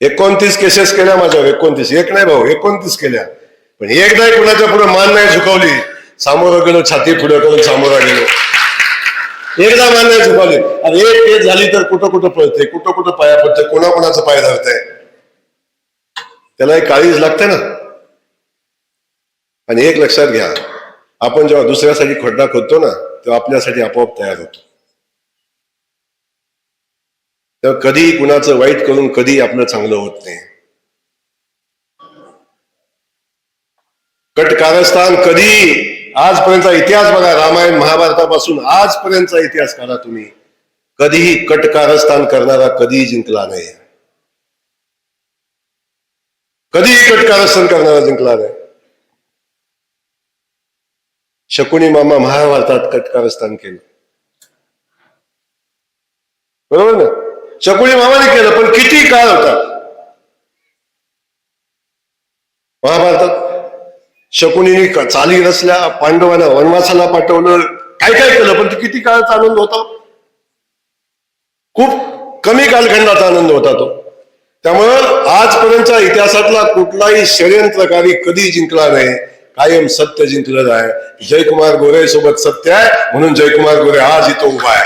एकोणतीस केसेस केल्या माझ्यावर एकोणतीस एक नाही भाऊ एकोणतीस केल्या. पण एकदाही कुणाच्या पुढे मान नाही झुकवली सामोरं गेलो छाती पुढे करून सामोरा गेलो. एकदा मान नाही झुकवली. आणि एक केस झाली तर कुठं कुठं पळते कुठं कुठं पाया पडते कोणाकोणाचा पाय धरते. त्याला एक काळीच लागते ना. आणि एक लक्षात घ्या आपण जेव्हा दुसऱ्यासाठी खड्डा खोदतो ना तेव्हा आपल्यासाठी आपोआप तयार होतो. तेव्हा कधी कुणाचं वाईट करून कधी आपलं चांगलं होत नाही. कटकारस्थान कधी आजपर्यंतचा इतिहास बघा रामायण महाभारतापासून आजपर्यंतचा इतिहास काढा तुम्ही. कधीही कटकारस्थान करणारा कधीही जिंकला नाही. कधीही कटकारस्थान करणारा जिंकला नाही. शकुनी मामा महाभारतात कटकारस्थान केलं. बरोबर ना? शकुनी मामाने केलं पण किती काळ होता? महाभारतात शकुनीने चाली रचल्या पांडवांना वनवासाला पाठवलं. काय काय केलं पण किती काळाचा आनंद होता? खूप कमी कालखंडाचा आनंद होता तो. त्यामुळं आजपर्यंतच्या इतिहासातला कुठलाही षडयंत्रकारी कधी जिंकला नाही. कायम सत्य जिंकलं आहे जयकुमार गोरे सोबत सत्य आहे म्हणून जयकुमार गोरे आज इथं उभा आहे.